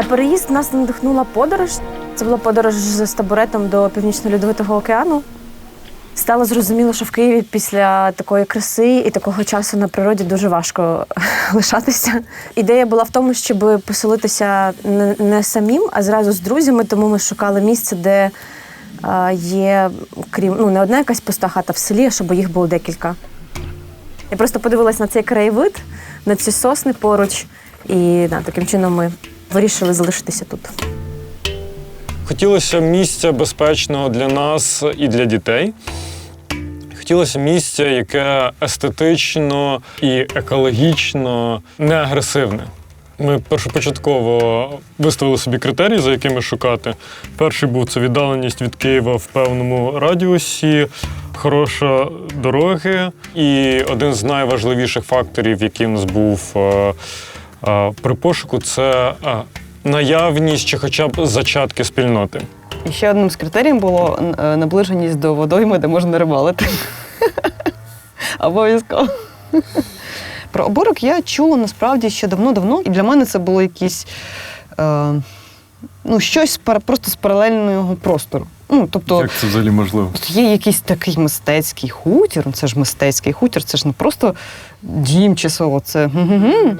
На переїзд нас надихнула подорож. Це була подорож з табуретом до Північно-Льодовитого океану. Стало зрозуміло, що в Києві після такої краси і такого часу на природі дуже важко лишатися. Ідея була в тому, щоб поселитися не, не самим, а зразу з друзями, тому ми шукали місце, де е, є, крім ну, не одна якась пуста хата в селі, а щоб їх було декілька. Я просто подивилась на цей краєвид, на ці сосни поруч, і да, таким чином ми вирішили залишитися тут. Хотілося місця безпечного для нас і для дітей. Хотілося місця, яке естетично і екологічно не агресивне. Ми першопочатково виставили собі критерії, за якими шукати. Перший був це віддаленість від Києва в певному радіусі, хороша дороги. І один з найважливіших факторів, який у нас був е, при пошуку, це наявність чи хоча б зачатки спільноти. І ще одним з критеріїв було е, наближеність до водойми, де можна рибалити. Обов'язково. Про оборок я чула насправді ще давно-давно, і для мене це було якісь е, ну, щось просто з паралельного простору. Ну, тобто, Як це взагалі можливо? Є якийсь такий мистецький хутір, ну це ж мистецький хутір, це ж не просто дім чи село, це. гу-гу-гу.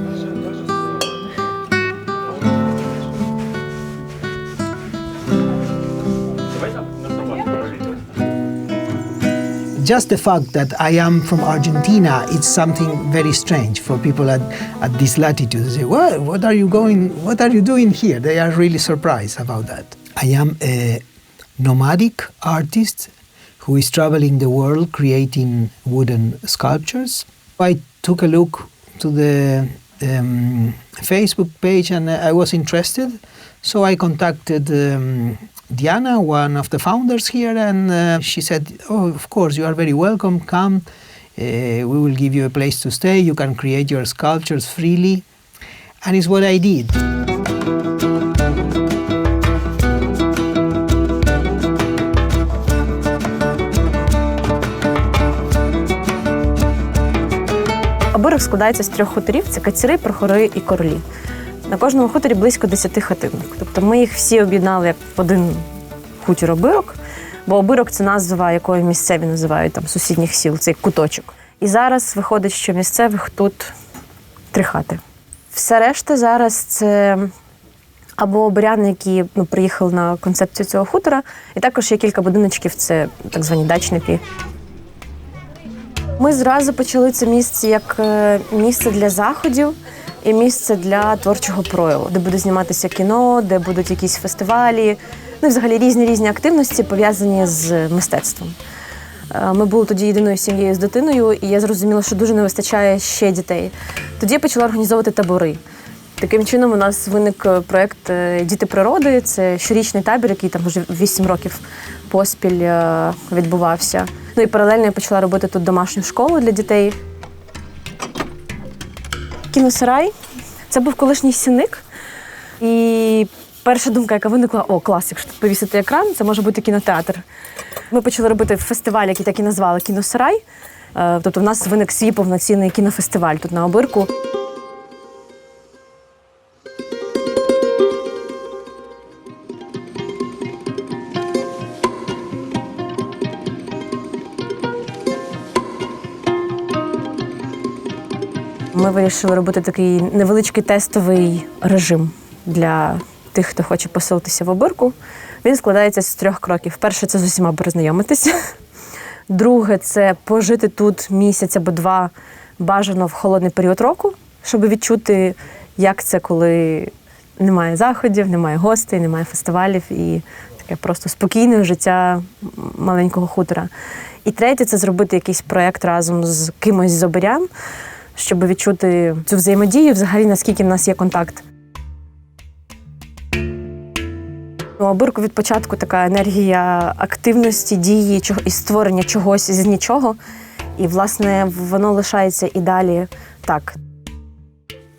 Just the fact that I am from Argentina, it's something very strange for people at, at this latitude. They say, what, what are you going, what are you doing here? They are really surprised about that. I am a nomadic artist who is traveling the world creating wooden sculptures. I took a look to the um, Facebook page and I was interested, so I contacted um, Diana, one of the founders here, and uh, she said, "Oh, of course, you are very welcome. Come. Uh, we will give you a place to stay. You can create your sculptures freely." And it's what I did. Обирок складається з трьох хуторів: це каціри, прохори і королі. На кожному хуторі близько 10 хатинок. Тобто ми їх всі об'єднали як в один хутір обирок, бо обирок це назва, якою місцеві називають там сусідніх сіл, цей куточок. І зараз виходить, що місцевих тут три хати. Все решта зараз це або обряни, які ну, приїхали на концепцію цього хутора, і також є кілька будиночків, це так звані дачники. Ми зразу почали це місце як е, місце для заходів і місце для творчого прояву, де буде зніматися кіно, де будуть якісь фестивалі, ну і взагалі різні різні активності пов'язані з мистецтвом. Е, Ми були тоді єдиною сім'єю з дитиною, і я зрозуміла, що дуже не вистачає ще дітей. Тоді я почала організовувати табори. Таким чином у нас виник е, проєкт е, Діти природи. Це щорічний табір, який там вже 8 років поспіль відбувався. Ну і паралельно я почала робити тут домашню школу для дітей. Кіносарай це був колишній сіник. І перша думка, яка виникла: о, клас, якщо тут повісити екран, це може бути кінотеатр. Ми почали робити фестиваль, який так і назвали Кіносарай. Е, Тобто в нас виник свій повноцінний кінофестиваль тут на обирку. Вирішили робити такий невеличкий тестовий режим для тих, хто хоче поселитися в обирку. Він складається з трьох кроків. Перше це з усіма познайомитися. Друге це пожити тут місяць або два бажано в холодний період року, щоб відчути, як це, коли немає заходів, немає гостей, немає фестивалів і таке просто спокійне життя маленького хутора. І третє це зробити якийсь проєкт разом з кимось з обирян, щоб відчути цю взаємодію, взагалі наскільки в нас є контакт. У обирку від початку така енергія активності, дії чого- і створення чогось з нічого. І, власне, воно лишається і далі так.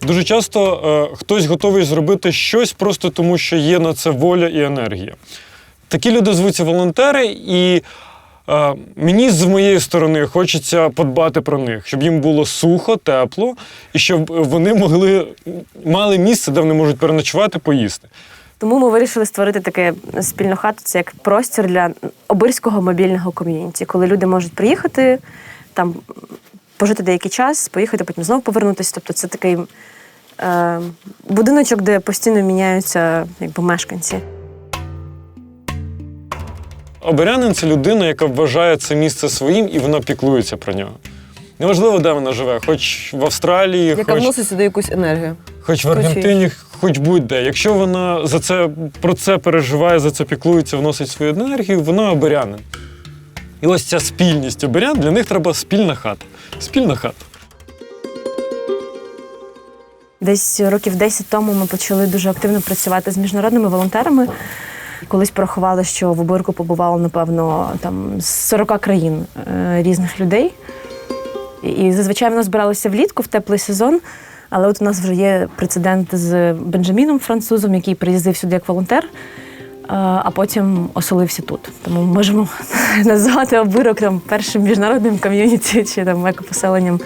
Дуже часто е, хтось готовий зробити щось просто тому, що є на це воля і енергія. Такі люди звуться волонтери, і Мені з моєї сторони хочеться подбати про них, щоб їм було сухо, тепло, і щоб вони могли мали місце, де вони можуть переночувати, поїсти. Тому ми вирішили створити таке спільну хату. Це як простір для обирського мобільного ком'юніті, коли люди можуть приїхати там пожити деякий час, поїхати, потім знову повернутися. Тобто це такий е, будиночок, де постійно міняються якби, мешканці. Оберянин це людина, яка вважає це місце своїм і вона піклується про нього. Неважливо, де вона живе, хоч в Австралії, Яка хоч, вносить сюди якусь енергію. хоч в Аргентині, хоч будь-де. Якщо вона за це про це переживає, за це піклується, вносить свою енергію, вона оберянин. І ось ця спільність оберян, для них треба спільна хата. Спільна хата. Десь років 10 тому ми почали дуже активно працювати з міжнародними волонтерами. Колись порахували, що в Обирку побувало, напевно, там з 40 країн е, різних людей. І зазвичай вони збиралися влітку в теплий сезон. Але от у нас вже є прецедент з Бенджаміном французом, який приїздив сюди як волонтер, е, а потім оселився тут. Тому ми можемо назвати обирок там першим міжнародним ком'юніті чи там екопоселенням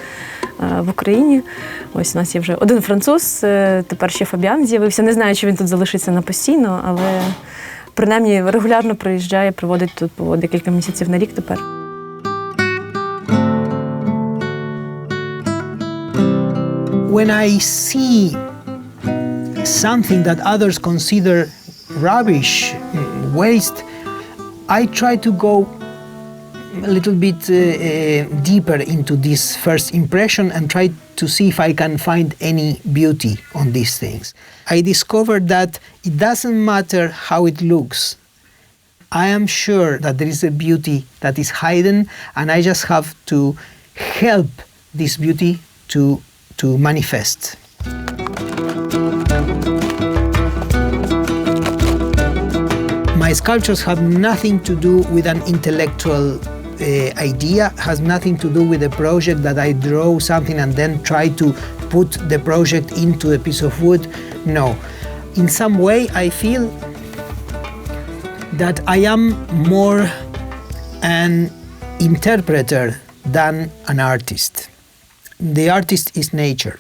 е, в Україні. Ось у нас є вже один француз, тепер ще Фабіан з'явився. Не знаю, чи він тут залишиться на постійно, але принаймні регулярно приїжджає, проводить тут по декілька місяців на рік тепер. when I see something that others consider rubbish, waste, I try to go a little bit uh, uh, deeper into this first impression and try to see if I can find any beauty on these things. I discovered that it doesn't matter how it looks. I am sure that there is a beauty that is hidden, and I just have to help this beauty to, to manifest. My sculptures have nothing to do with an intellectual uh, idea, has nothing to do with a project that I draw something and then try to put the project into a piece of wood. No. In some way, I feel that I am more an interpreter than an artist. The artist is nature.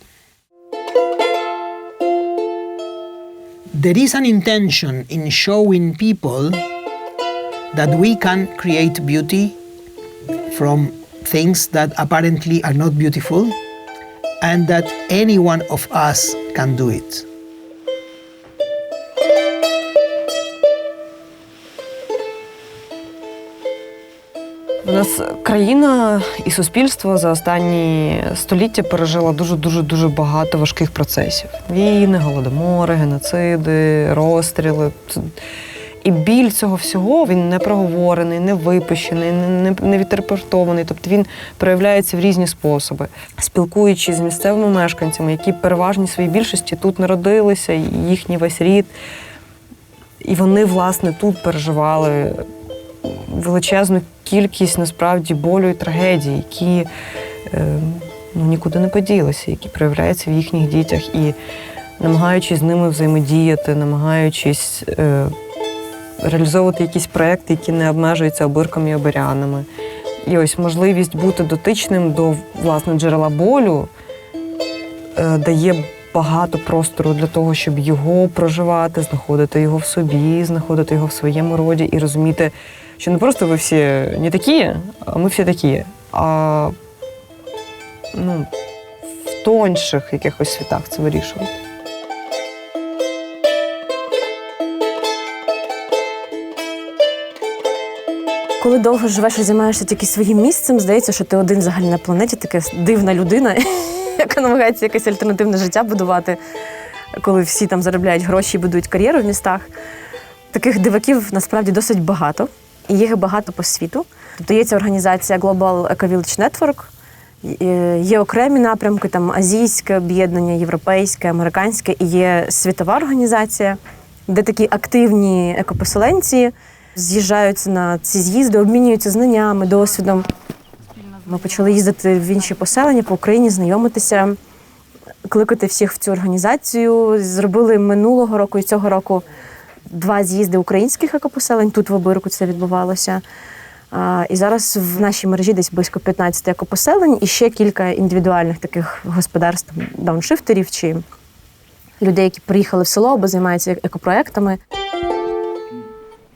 There is an intention in showing people that we can create beauty from things that apparently are not beautiful and that any one of us can do it. У нас країна і суспільство за останні століття пережило дуже дуже дуже багато важких процесів: війни, голодомори, геноциди, розстріли. І біль цього всього він не проговорений, не випущений, не, не, відрепортований. Тобто він проявляється в різні способи. Спілкуючись з місцевими мешканцями, які переважній своїй більшості тут народилися, їхній весь рід. І вони, власне, тут переживали величезну кількість насправді болю і трагедій, які е, ну, нікуди не поділися, які проявляються в їхніх дітях і намагаючись з ними взаємодіяти, намагаючись е, реалізовувати якісь проекти, які не обмежуються обирками і оберянами. І ось можливість бути дотичним до власне джерела болю е, дає багато простору для того, щоб його проживати, знаходити його в собі, знаходити його в своєму роді і розуміти, що не просто ви всі не такі, а ми всі такі, а ну, в тонших якихось світах це вирішувати. Коли довго живеш і займаєшся тільки своїм місцем, здається, що ти один взагалі на планеті, така дивна людина, яка намагається якесь альтернативне життя будувати, коли всі там заробляють гроші і будують кар'єру в містах. Таких диваків насправді досить багато, і їх багато по світу. Тобто є ця організація Global Eco Village Network, є- є окремі напрямки, там азійське об'єднання, європейське, американське, і є світова організація, де такі активні екопоселенці з'їжджаються на ці з'їзди, обмінюються знаннями, досвідом. Ми почали їздити в інші поселення по Україні, знайомитися, кликати всіх в цю організацію. Зробили минулого року і цього року два з'їзди українських екопоселень. Тут в Обирку це відбувалося. А, І зараз в нашій мережі десь близько 15 екопоселень і ще кілька індивідуальних таких господарств, дауншифтерів чи людей, які приїхали в село або займаються екопроектами.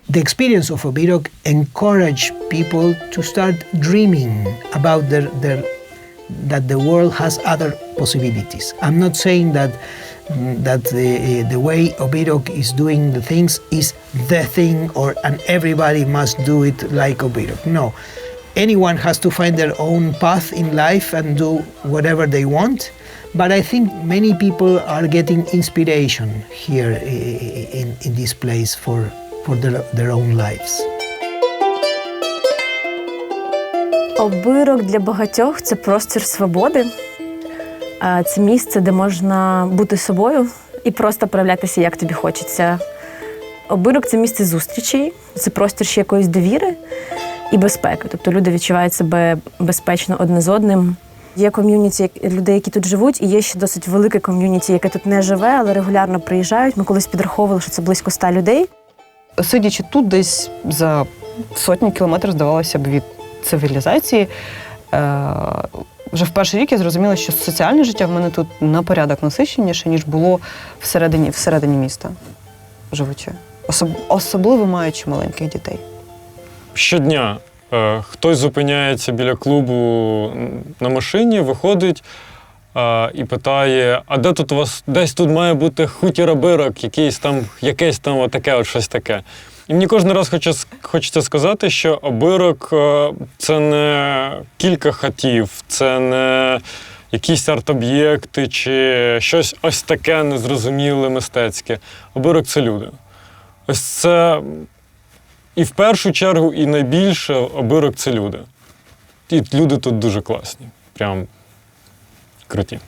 The experience of Obirok encouraged people to start dreaming about their, their, that the world has other possibilities. I'm not saying that mm, that the, the way Obirok is doing the things is the thing or and everybody must do it like Obirok. No. Anyone has to find their own path in life and do whatever they want. But I think many people are getting inspiration here i- in, in this place for, for their, their own lives. Обирок для багатьох це простір свободи. Це місце, де можна бути собою і просто проявлятися, як тобі хочеться. Обирок це місце зустрічей, це простір ще якоїсь довіри і безпеки. Тобто люди відчувають себе безпечно одне з одним. Є ком'юніті людей, які тут живуть, і є ще досить велике ком'юніті, яке тут не живе, але регулярно приїжджають. Ми колись підраховували, що це близько ста людей. Сидячи тут, десь за сотні кілометрів, здавалося б, від цивілізації. Е, вже в перший рік я зрозуміла, що соціальне життя в мене тут на порядок насиченіше, ніж було всередині, всередині міста, живучи. Особ, особливо маючи маленьких дітей. Щодня е, хтось зупиняється біля клубу на машині, виходить е, і питає: а де тут у вас десь тут має бути хутір обирок, якийсь там, якесь там отаке, от щось таке. І мені кожен раз хоче, хочеться сказати, що обирок е, це не кілька хатів, це не якісь арт-об'єкти чи щось ось таке незрозуміле мистецьке. Обирок це люди. Ось це і в першу чергу, і найбільше обирок це люди. І люди тут дуже класні. Прям круті.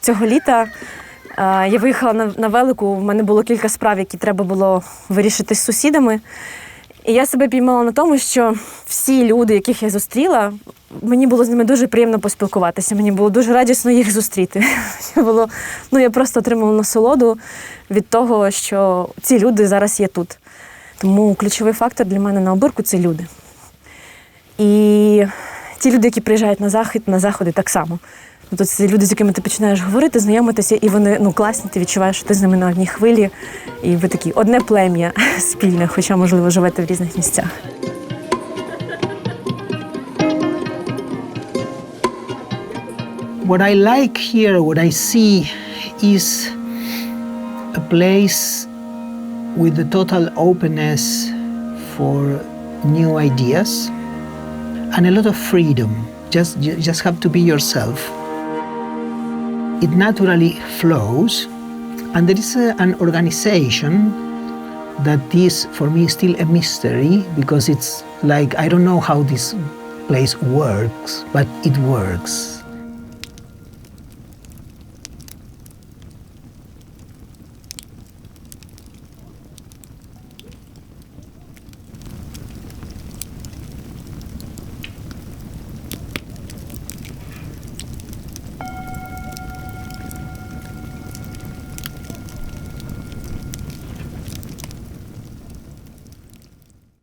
Цього літа е, я виїхала на, велику. В мене було кілька справ, які треба було вирішити з сусідами. І я себе піймала на тому, що всі люди, яких я зустріла, мені було з ними дуже приємно поспілкуватися. Мені було дуже радісно їх зустріти. Було, ну, я просто отримала насолоду від того, що ці люди зараз є тут. Тому ключовий фактор для мене на обирку це люди. І ті люди, які приїжджають на захід, на заходи так само. Тобто це люди, з якими ти починаєш говорити, знайомитися, і вони ну класні, ти відчуваєш, що ти з ними на одній хвилі, і ви такі одне плем'я спільне, хоча, можливо, живете в різних місцях. What I like here, what I see, is a place with a total openness for new ideas and a lot of freedom. Just you just have to be yourself. It naturally flows, and there is a, an organization that is for me still a mystery because it's like I don't know how this place works, but it works.